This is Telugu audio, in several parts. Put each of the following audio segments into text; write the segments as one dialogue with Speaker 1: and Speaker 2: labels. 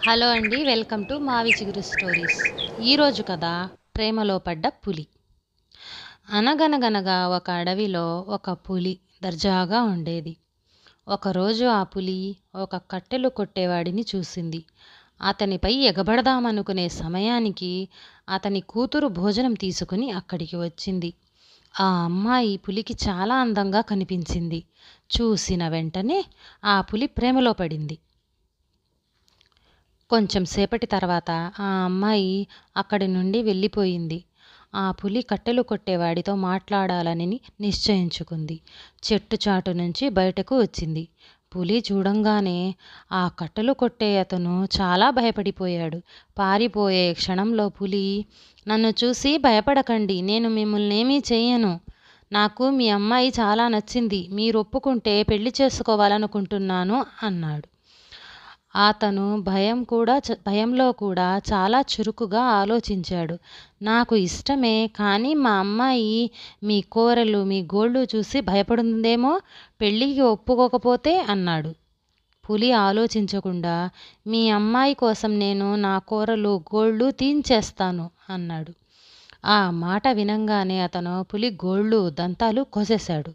Speaker 1: హలో అండి వెల్కమ్ టు మావి చిగురు స్టోరీస్. ఈరోజు కథ ప్రేమలో పడ్డ పులి. అనగనగనగా ఒక అడవిలో ఒక పులి దర్జాగా ఉండేది. ఒకరోజు ఆ పులి ఒక కట్టెలు కొట్టేవాడిని చూసింది. అతనిపై ఎగబడదామనుకునే సమయానికి అతని కూతురు భోజనం తీసుకుని అక్కడికి వచ్చింది. ఆ అమ్మాయి పులికి చాలా అందంగా కనిపించింది. చూసిన వెంటనే ఆ పులి ప్రేమలో పడింది. కొంచెం సేపటి తర్వాత ఆ అమ్మాయి అక్కడి నుండి వెళ్ళిపోయింది. ఆ పులి కట్టెలు కొట్టేవాడితో మాట్లాడాలని నిశ్చయించుకుంది. చెట్టు చాటు నుంచి బయటకు వచ్చింది. పులి చూడంగానే ఆ కట్టెలు కొట్టే అతను చాలా భయపడిపోయాడు. పారిపోయే క్షణంలో పులి నన్ను చూసి భయపడకండి నేను మిమ్మల్ని ఏమీ చేయను నాకు మీ అమ్మాయి చాలా నచ్చింది. మీరు ఒప్పుకుంటే పెళ్ళి చేసుకోవాలనుకుంటున్నాను అన్నాడు. అతను భయం కూడా భయంలో కూడా చాలా చురుకుగా ఆలోచించాడు. నాకు ఇష్టమే కానీ మా అమ్మాయి మీ కూరలు మీ గోళ్ళు చూసి భయపడుందేమో పెళ్ళికి ఒప్పుకోకపోతే అన్నాడు. పులి ఆలోచించకుండా మీ అమ్మాయి కోసం నేను నా కూరలు గోళ్ళు తీయించేస్తాను అన్నాడు. ఆ మాట వినంగానే అతను పులి గోళ్ళు దంతాలు కోసేశాడు.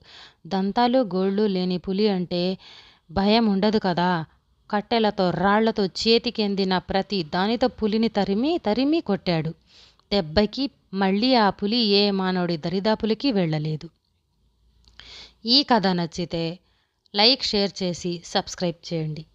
Speaker 1: దంతాలు గోళ్ళు లేని పులి అంటే భయం ఉండదు కదా కట్టెలతో రాళ్ళతో చేతికి అందిన ప్రతి దానితో పులిని తరిమి తరిమి కొట్టాడు. దెబ్బకి మళ్ళీ ఆ పులి ఏ మానవుడి దరిదాపులకి వెళ్ళలేదు. ఈ కథ నచ్చితే లైక్ షేర్ చేసి సబ్స్క్రైబ్ చేయండి.